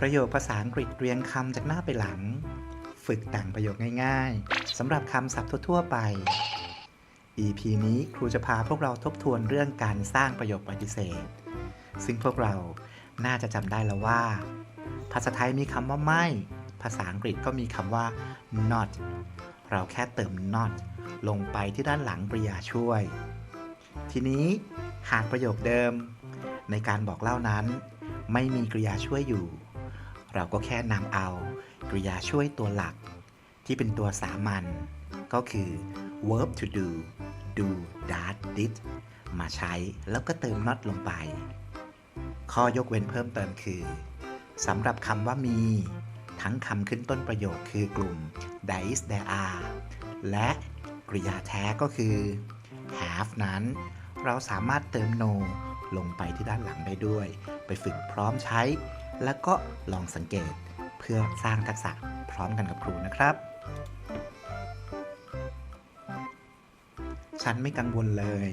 ประโยคภาษาอังกฤษเรียงคำจากหน้าไปหลัง ฝึกแต่งประโยคง่ายๆสำหรับคำศัพท์ทั่วๆไป EP นี้ครูจะพาพวกเราทบทวนเรื่องการสร้างประโยคปฏิเสธ ซึ่งพวกเราน่าจะจำได้แล้วว่า ภาษาไทยมีคำว่าไม่ ภาษาอังกฤษก็มีคำว่า not เราแค่เติม not ลงไปที่ด้านหลังกริยาช่วย ทีนี้หากประโยคเดิม ในการบอกเล่านั้น ไม่มีกริยาช่วยอยู่ เราก็แค่นำเอากริยาช่วยตัวหลัก ที่เป็นตัวสามัญก็คือ verb to do do that did มาใช้แล้วก็เติม not ลงไป ข้อยกเว้นเพิ่มเติมคือสำหรับคำว่ามี ทั้งคำขึ้นต้นประโยคคือกลุ่ม there is there are และกริยาแท้ก็คือ have นั้น เราสามารถเติม no ลงไปที่ด้านหลังได้ด้วย ไปฝึกพร้อมใช้ แล้วก็ลองสังเกตเพื่อสร้างทักษะพร้อมกันกับครูนะครับ ฉันไม่กังวลเลย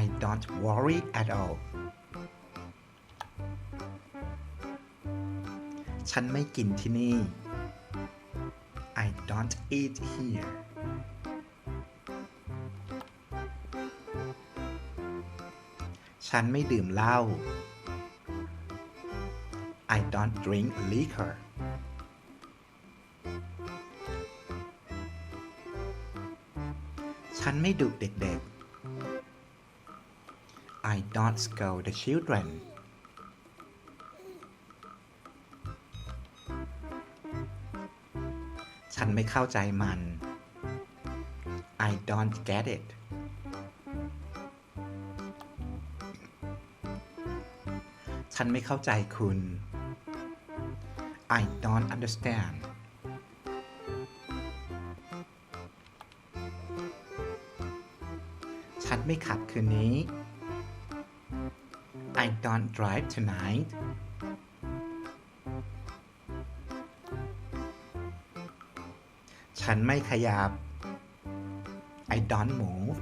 I don't worry at all ฉันไม่กินที่นี่ I don't eat here ฉันไม่ดื่มเหล้า I don't drink liquor ฉันไม่ดุเด็กๆ I don't scold the children ฉันไม่เข้าใจมัน I don't get it ฉันไม่เข้าใจคุณ I don't understand ฉันไม่ขับคืนนี้ I don't drive tonight ฉันไม่ขยับ I don't move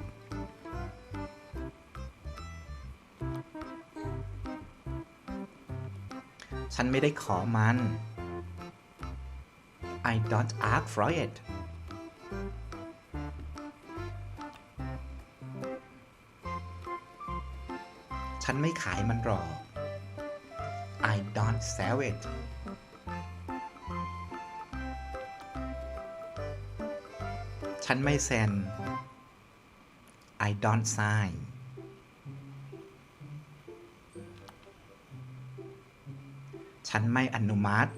ฉันไม่ได้ขอมัน I don't ask for it ฉันไม่ขายมันหรอก I don't sell it ฉันไม่เซ็น I don't sign ฉันไม่อนุมัติ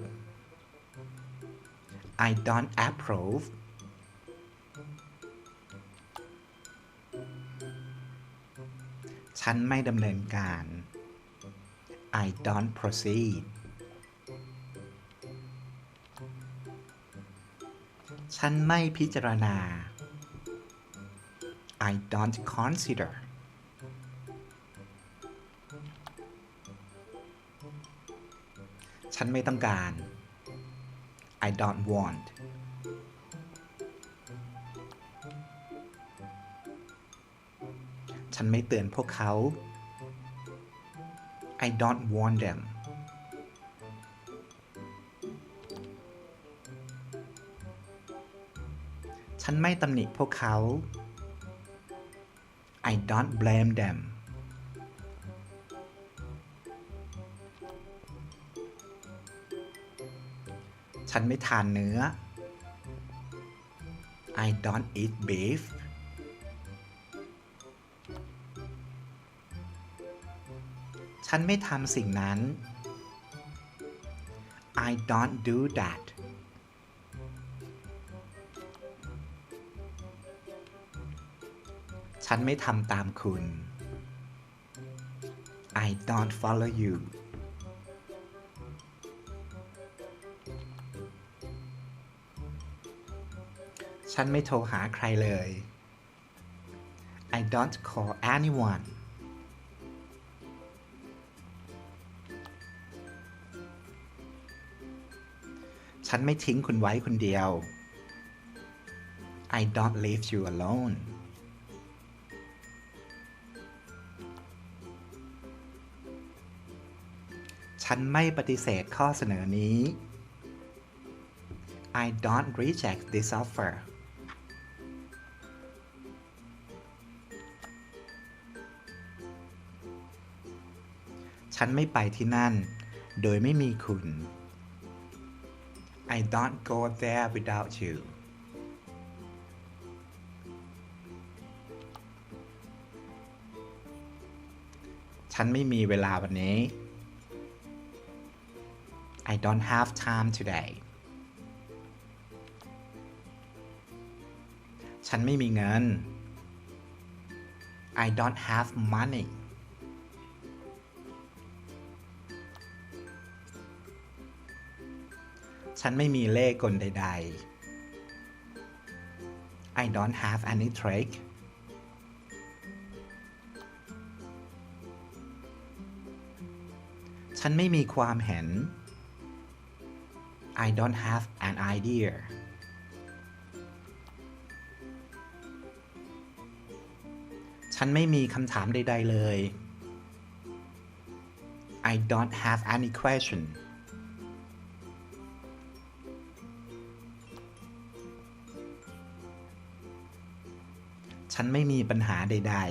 I don't approve ฉันไม่ดำเนินการ I don't proceed ฉันไม่พิจารณา I don't consider ฉันไม่ต้องการ I don't want ฉันไม่เตือนพวกเขา I don't warn them ฉันไม่ตำหนิพวกเขา I don't blame them ฉันไม่ทานเนื้อ I don't eat beef ฉันไม่ทำสิ่งนั้น I don't do that ฉันไม่ทำตามคุณ I don't follow you ฉันไม่โทรหาใครเลย I don't call anyone ฉันไม่ทิ้งคุณไว้คนเดียว I don't leave you alone ฉันไม่ปฏิเสธข้อเสนอนี้ I don't reject this offer ฉันไม่ไปที่นั่น โดยไม่มีคุณ I don't go there without you ฉันไม่มีเวลาวันนี้ I don't have time today ฉันไม่มีเงิน I don't have money ฉันไม่มีเลขกลใด ๆ I don't have any trick ฉันไม่มีความเห็น I don't have an idea ฉันไม่มีคำถามใด ๆ เลย I don't have any question ฉันไม่มีปัญหาใด ๆ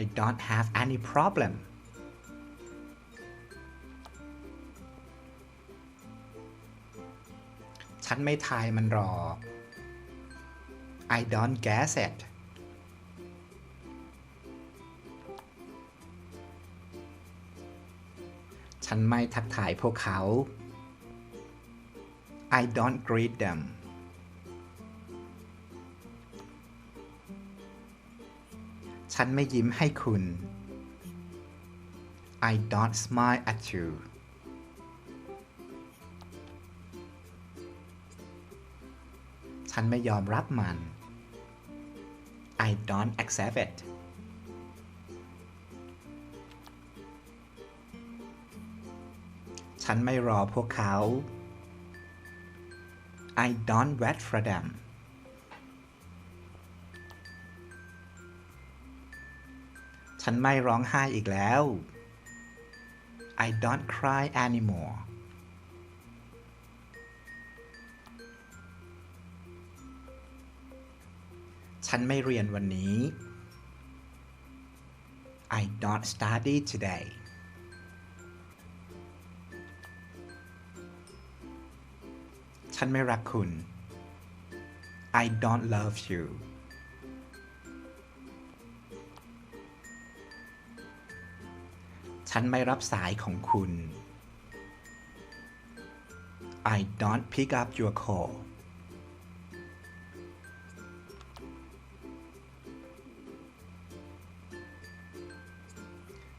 I don't have any problem ฉันไม่ทายมันหรอก I don't guess it ฉันไม่ทักทายพวกเขา I don't greet them ฉันไม่ยิ้มให้คุณ I don't smile at you ฉันไม่ยอมรับมัน I don't accept it ฉันไม่รอพวกเขา I don't wait for them ฉันไม่ร้องไห้อีกแล้ว I don't cry anymore ฉันไม่เรียนวันนี้ I don't study today ฉันไม่รักคุณ I don't love you ฉันไม่รับสายของคุณ I don't pick up your call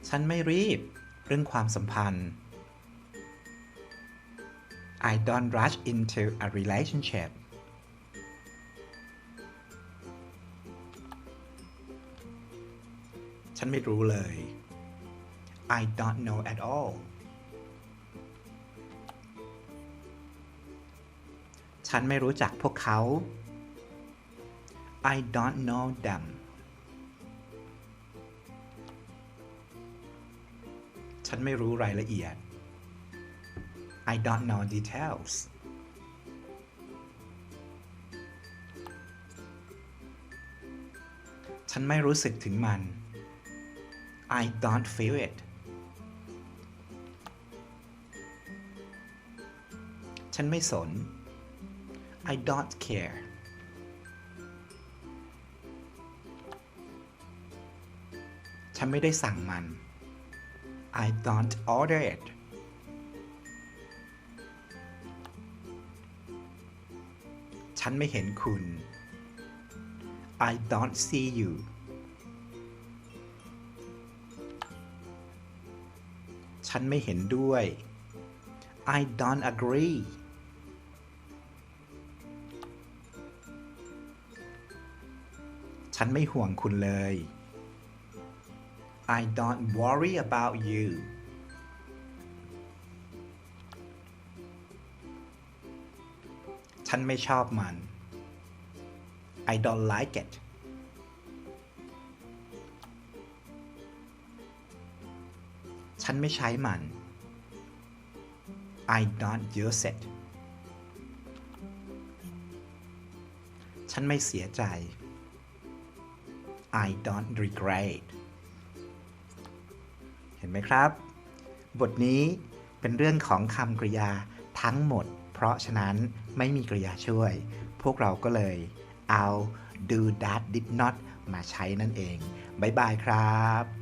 ฉันไม่รีบเรื่องความสัมพันธ์ I don't rush into a relationship ฉันไม่รู้เลย I don't know at all ฉันไม่รู้จักพวกเขา I don't know them ฉันไม่รู้รายละเอียด I don't know details ฉันไม่รู้สึกถึงมัน I don't feel it ฉันไม่สน I don't care ฉันไม่ได้สั่งมัน I don't order it ฉันไม่เห็นคุณ I don't see you ฉันไม่เห็นด้วย I don't agree ฉันไม่ห่วงคุณเลย I don't worry about you ฉันไม่ชอบมัน I don't like it ฉฉันไม่ใช้มัน I don't use it ฉันไม่เสียใจ I don't regret เห็นไหมครับ บทนี้เป็นเรื่องของคำกริยาทั้งหมด เพราะฉะนั้นไม่มีกริยาช่วย พวกเราก็เลยเอา do that did not มาใช้นั่นเอง บ๊ายบายครับ